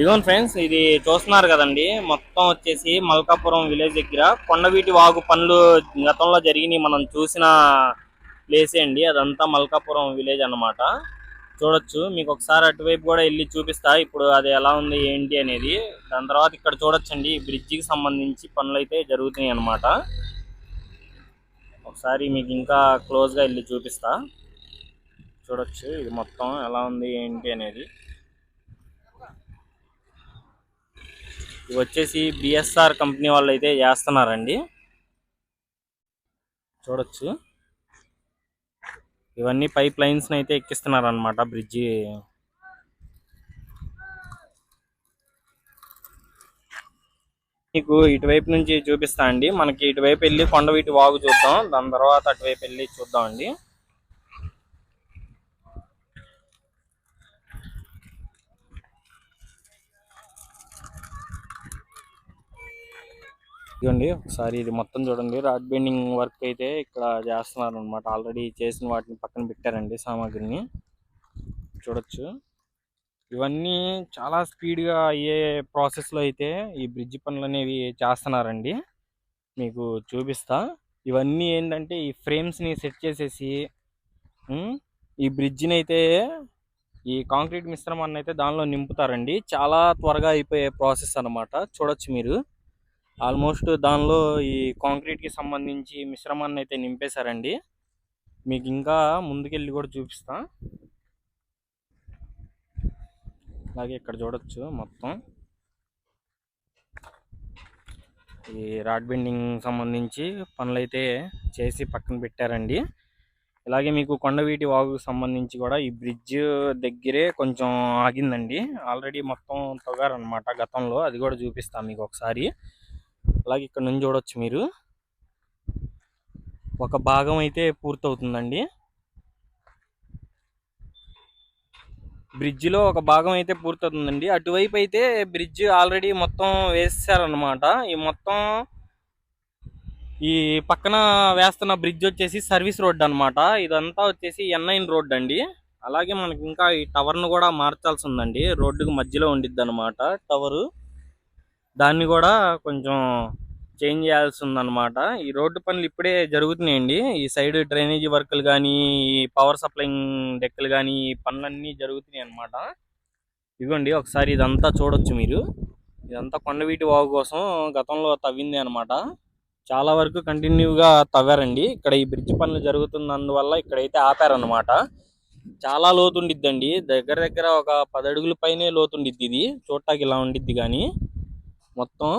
ఇదిగోండి ఫ్రెండ్స్ ఇది చూస్తున్నారు కదండి. మొత్తం వచ్చేసి మల్కాపురం విలేజ్ దగ్గర కొండవీటి వాగు పనులు గతంలో జరిగినాయి మనం చూసిన ప్లేసే అండి. అదంతా మల్కాపురం విలేజ్ అన్నమాట. చూడొచ్చు. మీకు ఒకసారి అటువైపు కూడా వెళ్ళి చూపిస్తా. ఇప్పుడు అది ఎలా ఉంది ఏంటి అనేది. దాని తర్వాత ఇక్కడ చూడొచ్చండి. ఈ బ్రిడ్జికి సంబంధించి పనులు అయితే జరుగుతున్నాయి అన్నమాట. ఒకసారి మీకు ఇంకా క్లోజ్గా వెళ్ళి చూపిస్తా. చూడొచ్చు. ఇది మొత్తం ఎలా ఉంది ఏంటి అనేది. ఇవి వచ్చేసి బిఎస్ఆర్ కంపెనీ వాళ్ళు అయితే చేస్తున్నారండి. చూడొచ్చు. ఇవన్నీ పైప్ లైన్స్ అయితే ఎక్కిస్తున్నారనమాట బ్రిడ్జి. మీకు ఇటువైపు నుంచి చూపిస్తా అండి. మనకి ఇటువైపు వెళ్ళి కొండవీటి వాగు చూద్దాం. దాని తర్వాత అటువైపు వెళ్ళి చూద్దాం అండి ఇదిగోండి ఒకసారి ఇది మొత్తం చూడండి. రాడ్ బెండింగ్ వర్క్ అయితే ఇక్కడ చేస్తున్నారు అనమాట ఆల్రెడీ చేసిన వాటిని పక్కన పెట్టారండి సామాగ్రిని. చూడొచ్చు. ఇవన్నీ చాలా స్పీడ్గా అయ్యే ప్రాసెస్లో అయితే ఈ బ్రిడ్జ్ పనులు అనేవి చేస్తున్నారండి. మీకు చూపిస్తా. ఇవన్నీ ఏంటంటే ఈ ఫ్రేమ్స్ని సెట్ చేసేసి ఈ బ్రిడ్జిని అయితే ఈ కాంక్రీట్ మిశ్రమాన్ని అయితే దానిలో నింపుతారండి. చాలా త్వరగా అయిపోయే ప్రాసెస్ అన్నమాట. చూడొచ్చు మీరు. ఆల్మోస్ట్ దానిలో ఈ కాంక్రీట్కి సంబంధించి మిశ్రమాన్ని అయితే నింపేశారండి. మీకు ఇంకా ముందుకెళ్ళి కూడా చూపిస్తా. అలాగే ఇక్కడ చూడొచ్చు మొత్తం. ఈ రాడ్ బెండింగ్ సంబంధించి పనులైతే చేసి పక్కన పెట్టారండి. ఇలాగే మీకు కొండవీటి వాగుకు సంబంధించి కూడా ఈ బ్రిడ్జ్ దగ్గరే కొంచెం ఆగిందండి. ఆల్రెడీ మొత్తం తొగారనమాట గతంలో. అది కూడా చూపిస్తాను మీకు ఒకసారి. అలాగే ఇక్కడ నుంచి చూడొచ్చు మీరు. ఒక భాగం అయితే పూర్తవుతుందండి. బ్రిడ్జిలో ఒక భాగం అయితే పూర్తవుతుందండి. అటువైపు అయితే బ్రిడ్జ్ ఆల్రెడీ మొత్తం వేసారనమాట ఈ మొత్తం ఈ పక్కన వేస్తున్న బ్రిడ్జ్ వచ్చేసి సర్వీస్ రోడ్ అన్నమాట. ఇదంతా వచ్చేసి ఎన్ రోడ్ అండి. అలాగే మనకి ఇంకా ఈ టవర్ను కూడా మార్చాల్సి ఉందండి. రోడ్డుకు మధ్యలో ఉండిద్ది అనమాట టవరు. దాన్ని కూడా కొంచెం చేంజ్ చేయాల్సి ఉందన్నమాట ఈ రోడ్డు పనులు ఇప్పుడే జరుగుతున్నాయండి. ఈ సైడ్ డ్రైనేజీ వర్కులు కానీ పవర్ సప్లైంగ్ డెక్కలు కానీ పనులన్నీ జరుగుతున్నాయి అన్నమాట ఇదిగోండి ఒకసారి ఇదంతా చూడొచ్చు మీరు. ఇదంతా కొండవీటి వాగు కోసం గతంలో తవ్వింది అన్నమాట. చాలా వరకు కంటిన్యూగా తవ్వారండి. ఇక్కడ ఈ బ్రిడ్జ్ పనులు జరుగుతున్నందువల్ల ఇక్కడైతే ఆపారనమాట చాలా లోతుండిద్దండి. దగ్గర దగ్గర ఒక పది అడుగుల పైనే లోతుండిద్ది ఇది. చూడటానికి ఇలా ఉండిద్ది కానీ మొత్తం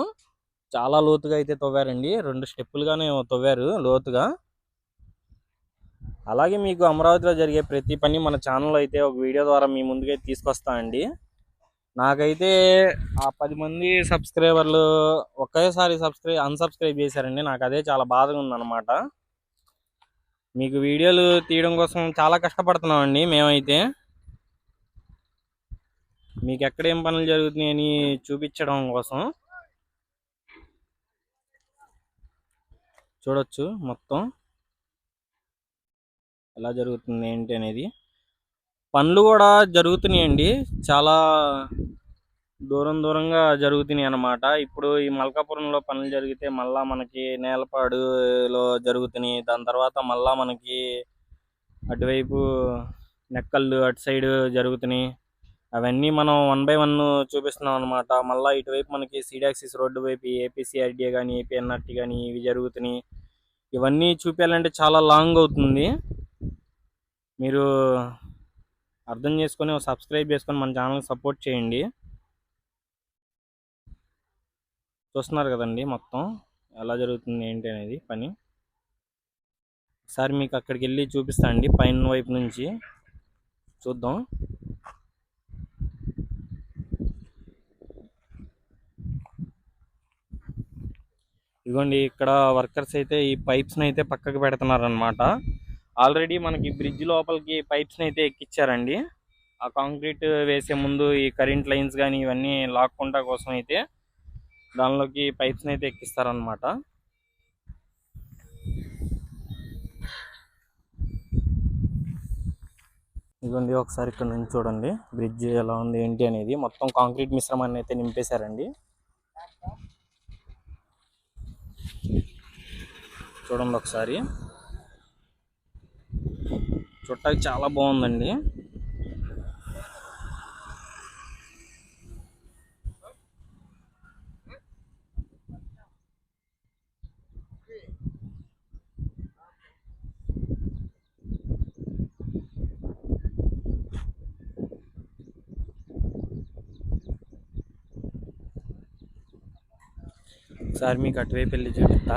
చాలా లోతుగా అయితే తవ్వారండి. రెండు స్టెప్పులుగానే తవ్వారు లోతుగా. అలాగే మీకు అమరావతిలో జరిగే ప్రతి పని మన ఛానల్లో అయితే ఒక వీడియో ద్వారా మీ ముందుకే తీసుకొస్తా అండి. నాకైతే ఆ పది మంది సబ్స్క్రైబర్లు ఒకేసారి సబ్స్క్రైబ్ అన్సబ్స్క్రైబ్ చేశారండి. నాకు అదే చాలా బాధగా ఉందన్నమాట. మీకు వీడియోలు తీయడం కోసం చాలా కష్టపడుతున్నామండి మేమైతే. మీకు ఎక్కడ ఏం పనులు జరుగుతున్నాయని చూపించడం కోసం. చూడొచ్చు మొత్తం. ఎలా జరుగుతుంది ఏంటి అనేది. పనులు కూడా జరుగుతున్నాయండి. చాలా దూరం దూరంగా జరుగుతున్నాయి అన్నమాట. ఇప్పుడు ఈ మల్కాపురంలో పనులు జరిగితే మళ్ళా మనకి నేలపాడులో జరుగుతున్నాయి. దాని తర్వాత మళ్ళా మనకి అటువైపు నెక్కళ్ళు అటు సైడ్ జరుగుతున్నాయి. అవన్నీ మనం వన్ బై వన్ చూపిస్తున్నాం అనమాట మళ్ళీ ఇటువైపు మనకి సీడాక్సిస్ రోడ్డు వైపు ఏపీసీఆర్డీఏ కానీ ఏపీఎన్ఆర్టీ కానీ ఇవి జరుగుతున్నాయి. ఇవన్నీ చూపించాలంటే చాలా లాంగ్ అవుతుంది. మీరు అర్థం చేసుకొని సబ్స్క్రైబ్ చేసుకొని మన ఛానల్కి సపోర్ట్ చేయండి. చూస్తున్నారు కదండి మొత్తం. ఎలా జరుగుతుంది ఏంటి అనేది పని. సార్ మీకు అక్కడికి వెళ్ళి చూపిస్తా అండి పైన వైపు నుంచి. చూద్దాం. ఇదిగోండి ఇక్కడ వర్కర్స్ అయితే ఈ పైప్స్ అయితే పక్కకు పెడుతున్నారనమాట ఆల్రెడీ మనకి బ్రిడ్జ్ లోపలికి పైప్స్ అయితే ఎక్కిచ్చారండి. ఆ కాంక్రీట్ వేసే ముందు ఈ కరెంట్ లైన్స్ కానీ ఇవన్నీ లాక్కుండా కోసం అయితే దానిలోకి పైప్స్ అయితే ఎక్కిస్తారనమాట ఇదిగోండి ఒకసారి ఇక్కడ నుంచి చూడండి బ్రిడ్జ్ ఎలా ఉంది ఏంటి అనేది. మొత్తం కాంక్రీట్ మిశ్రమాన్ని అయితే నింపేశారండి. చూడండి ఒకసారి. చుట్టాకి చాలా బాగుందండి. ఒకసారి మీకు అటువైపు వెళ్ళి చూపిస్తా.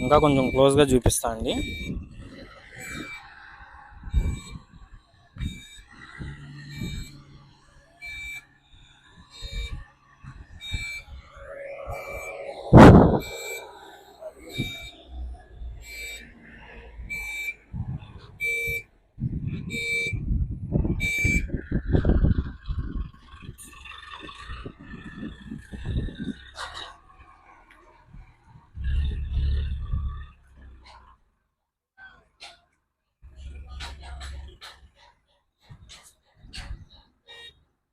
ఇంకా కొంచెం క్లోజ్గా చూపిస్తా అండి.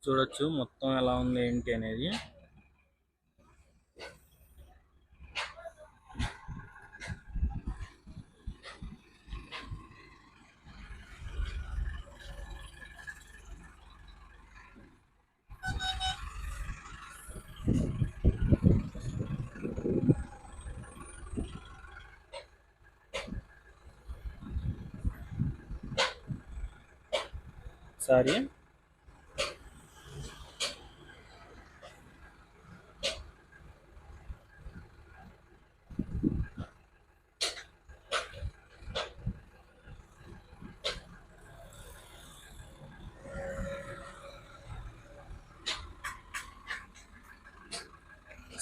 చూడొచ్చు. మొత్తం ఎలా ఉంది ఏంటి అనేది. సారీ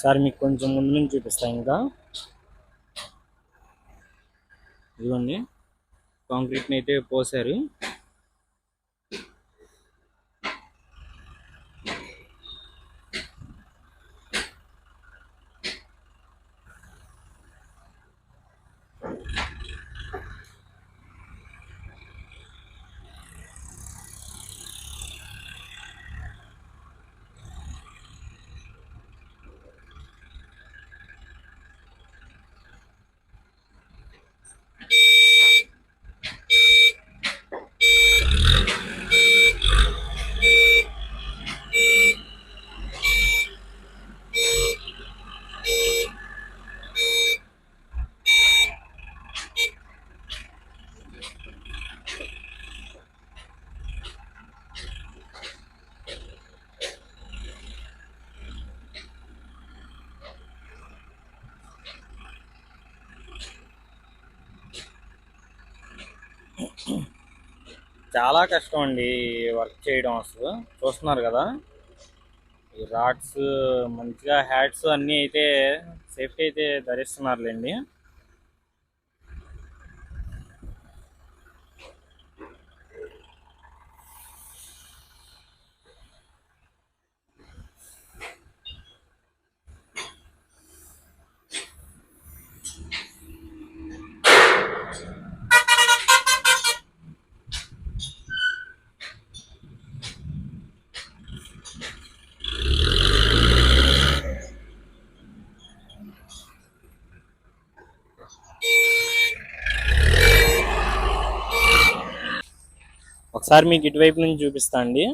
సార్ మీకు కొంచెం ముందు నుంచి చూపిస్తా ఇంకా. ఇదిగోండి. కాంక్రీట్ని అయితే పోసారు చాలా కష్టం అండి వర్క్ చేయడం అసలు. చూస్తున్నారు కదా. ఈ రాడ్స్ మంచిగా హ్యాట్స్ అన్నీ అయితే సేఫ్టీ అయితే ధరిస్తున్నారులేండి. ఒకసారి మీకు ఇటువైపు నుంచి చూపిస్తా అండి.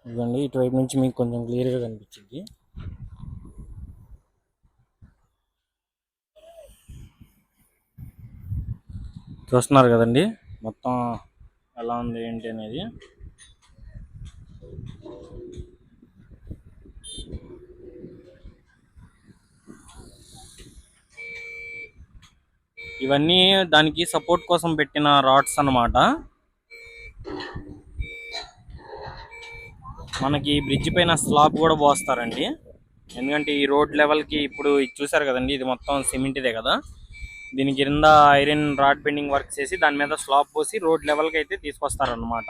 ఇదిగోండి ఇటువైపు నుంచి మీకు కొంచెం క్లియర్గా కనిపించింది. చూస్తున్నారు కదండి మొత్తం ఎలా ఉంది ఏంటి అనేది. ఇవన్నీ దానికి సపోర్ట్ కోసం పెట్టిన రాడ్స్ అన్నమాట. మనకి బ్రిడ్జ్ పైన స్లాబ్ కూడా పోస్తారండి. ఎందుకంటే ఈ రోడ్ లెవెల్కి ఇప్పుడు ఇది చూసారు కదండి ఇది మొత్తం సిమెంట్దే కదా. దీని కింద ఐరన్ రాడ్ బెండింగ్ వర్క్ చేసి దాని మీద స్లాబ్ పోసి రోడ్ లెవెల్కి అయితే తీసుకొస్తారనమాట